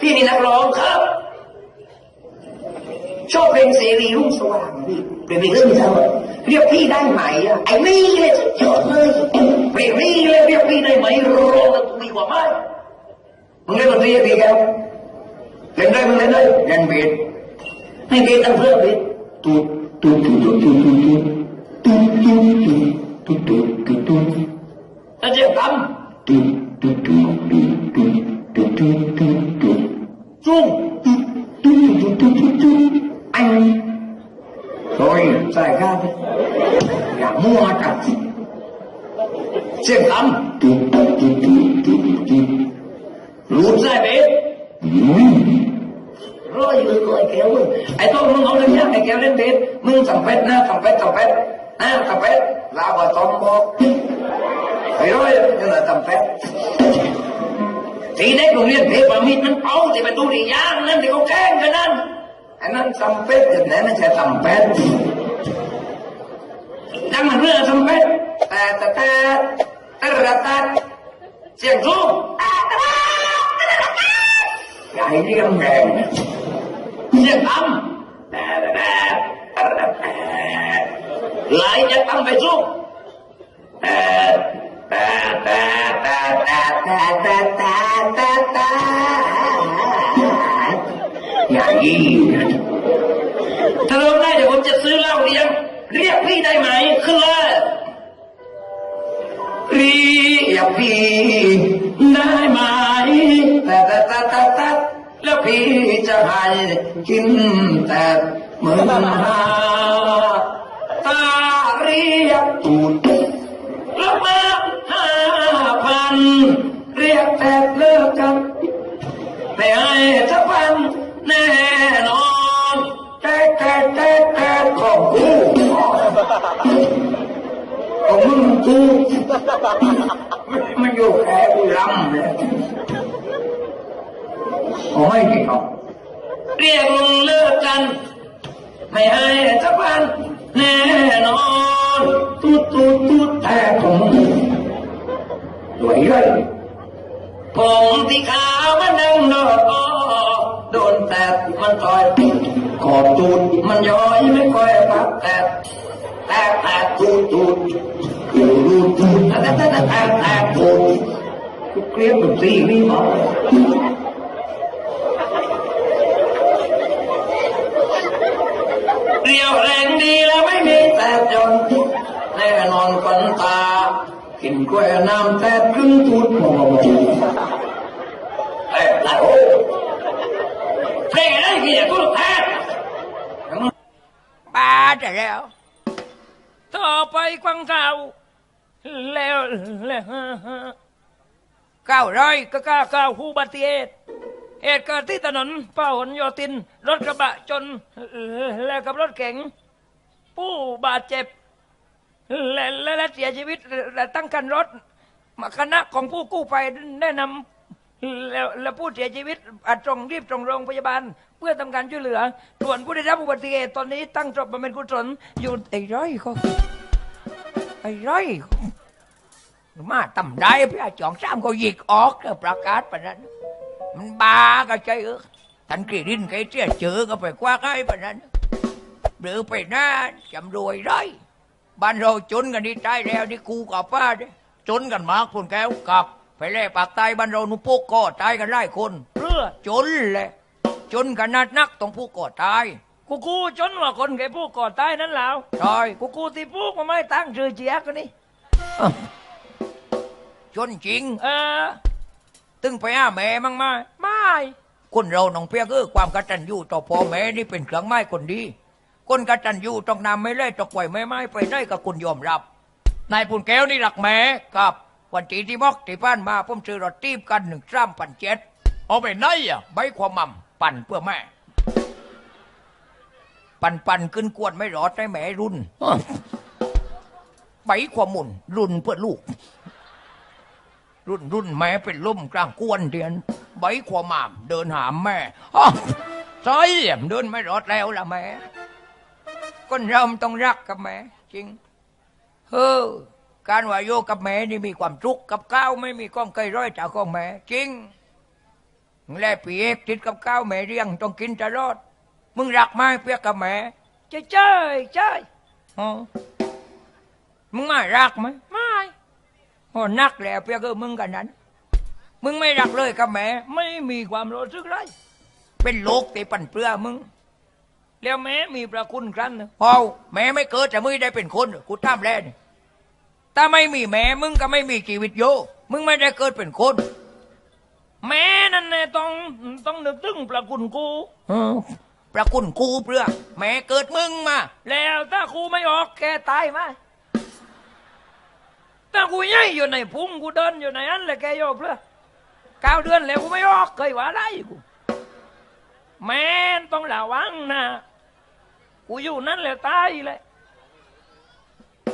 พี่นี่นักร้องครับ ชอบเพลงเสรีรุ่งสว่างพี่เป็นเรื่องเศร้าเรียกพี่ได้ไหมอะไอ้นี่เลยสุดยอดเลยเพลงนี้เลยเรียกพี่ได้ไหมร้องกันดีกว่าไหมมึงเล่นดนตรีพี่แก้วเล่นได้มึงเล่นได้เล่นเบสให้เบสตั้งเพื่อเบสตูดตูดตูดตูดตูดตูดตูดตูดตูดตูดตูดตูดตูดแล้วเจ็บกำตูดตูดตูดตูดตู saya ya muakat siap am lụt ra đấy rồi người gọi kéo mình ai tôi muốn nói lên nhá ai kéo lên bếp mình chẳng phép na chẳng phép chẳng phép na chẳng phép là bà tông bò phải rồi nhưng là chẳng phép thì đấy cũng liên thế bà mít mình bao thì mình tu đi nhá อันนั้นทำเป็ดแต่ไหนไม่ใช่ทำเป็ดนั่งมันเรื่องทำเป็ดแต่แต่แต่แต่แต่เสียงสูงอย่าให้เรียงแรงเสียงต่ำแต่แต่แต่ไหลจะต่ำไปสูงแต่แต่แต่แต่แต่แต่แต่แต่ กี้ถ้าเราได้เดี๋ยวผมจะซื้อเหล้าเลี้ยง เรียกพี่ได้ไหมขึ้นเลยเรียกพี่ได้ไหมแต่แต่แต่แต่แต่แล้วพี่จะให้กินแต่เมื่อหาตาเรียกตูดแล้วมาห้าพันเรียกแต่เลิกกันไม่ให้สัก ของมึงกูมันอยู่แค่กูรำเลยโอ้ยพี่เขาเรียกเลิกกัน ไม่ให้สักวันแน่นอนตุ๊ดตุ๊ดตุ๊ดแต่ของมึงสวยเลยผมที่ขาวมันดังนอกโดนแต่มันต่อยขอบตูดมันย้อยไม่ค่อยพับแต่แต่แต่ตูดตูดตูดตูดตูด กูเกลียดดนตรีนี่มาเรียวแรงดีแล้วไม่มีแต่จนแน่นอนคนตา กินกล้วยน้ำแต่ครึ่งตูดโมโมโมเอ้ยตายโอ้เพลงอะไรกี่อย่างกูแท้ป้าจะแล้วต่อไปกวางเก่า แล้วแล้วเก้าร้อยก็เก้าเก้าผู้บัติเหตุเหตุเกิดที่ถนนพหลโยธิน รถกระบะจน แล้วกับรถเก๋ง ผู้บาดเจ็บ และและเสียชีวิตและตั้งกันรถมาคณะของผู้กู้ภัยแนะนำแล้วและผู้เสียชีวิตอาจตรงรีบส่งโรงพยาบาล เพื่อทำการช่วยเหลือ ส่วนผู้ได้รับอุบัติเหตุตอนนี้ตั้งศพบำเพ็ญกุศลอยู่ไอ้ร้อยเขา ไอ้ไรมาตำได้พี่อาจองซ้ำก็หยิกออกแล้วประกาศปะนั้น มันบาก็ใจเออทันกรีดินไก่เจียเจอก็ไปคว้าไก่ปะนั้นหรือไปหน้าจำรวยได้บ้านเราจนกันดีใจแล้วนี่กูกับป้าเนี่ยจนกันมากพุ่นแก้วกับ ไปแล่ปากใต้บ้านเรานุพวกก็ตายกันหลายคนเพื่อจนแหละจนขนาดนักต้องผู้ก่อตาย กูกูจนว่าคนแก่ผู้ก่อตายนั้นแล้วใช่กูกูที่ผู้มาไม่ตั้งชื่อเจียกันนี่อ้าวจนจริง เออ ตึงไปหาแม่มั่งไหมาไม่คนเราน้องเพียกเออความกตัญญูต่อพ่อแม่นี่เป็นเครื่องไม้คนดี คนกตัญญูต้องนำไม่เล่ตกปล่อยไม่ไม้ไปได้กับคุณยอมรับ นายปุ่นแก้วนี่หลักแม่ครับ วันที่ที่บอกที่บ้านมาผมซื้อรถตีบกันหนึ่งสามพันเจ็ดเอาไปไหนอะใบความมั่มปั่นเพื่อแม่ ปั่นปั่นขึ้นกวนไม่รอดให้แม่รุ่นอ้อใบความมุนรุ่นเพื่อลูก รุ่นรุ่นแม่เป็นล่มกลางกวนเดียนใบความหมามเดินหามแม่อ้อซอยเหลี่ยมเดินไม่รอดแล้วล่ะแม่คนเราต้องรักกับแม่จริงเฮ้อการว่าโยกับแม่นี่มีความทุกข์กับข้าวไม่มีความเคยร้อยจากของแม่จริงมึงแลปีเอกติดกับข้าวแม่เรียงต้องกินตลอด มึงรักไหมเปียกกับแม่ใช่ใช่ใช่อ๋อมึงไม่รักไหมไม่โอ้นักแหละเปียกเออมึงกันนั้น มึงไม่รักเลยกับแม่ไม่มีความรู้สึกไรเป็นโลกตีปั่นเปลือมึง แล้วแม่มีประคุณครั้นหนึ่งพอแม่ไม่เกิดจะมึงได้เป็นคนกูตามแลนี่ถ้าไม่มีแม่มึงก็ไม่มีชีวิตโยมึงไม่ได้เกิดเป็นคน แม่นั่นแน่ต้องต้องนึกถึงประคุณกู ประคุณกูเปลือแม่เกิดมึงมา แล้วถ้ากูไม่ออกแกตายไหมถ้ากูย่ายอยู่ในพุงกูเดินอยู่ในอันเลยแกโยกเปลือเก้าเดือนแล้วกูไม่ออกเคยว่าไรกู แม่ต้องระวังนะ กูอยู่นั่นแหละตายเลย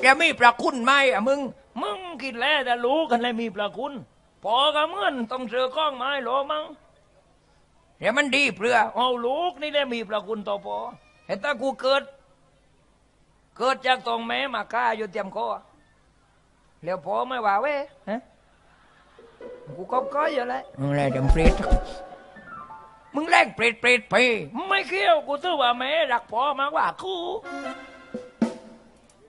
จะมีประคุณไหมอะมึง มึงคิดแล้วจะรู้กันเลยมีประคุณพอกับเมื่อนต้องเจอก้องไม้หรอมั้ง ดี๋ยวมันดีเปลือเอาลูกนี่ได้มีประคุณต่อพอเห็นถ้ากูเกิด เกิดจากตรงแม่มาฆ่าอยู่เตรียมคอแล้วพอไม่ว่าเว้ยฮะกูก็ก้อยอยู่แล้วอะไรเดี๋ยวเปรตมึงแรงเปรตเปรตไปไม่เกี่ยวกูถือว่าแม่รักพ่อมากกว่ากู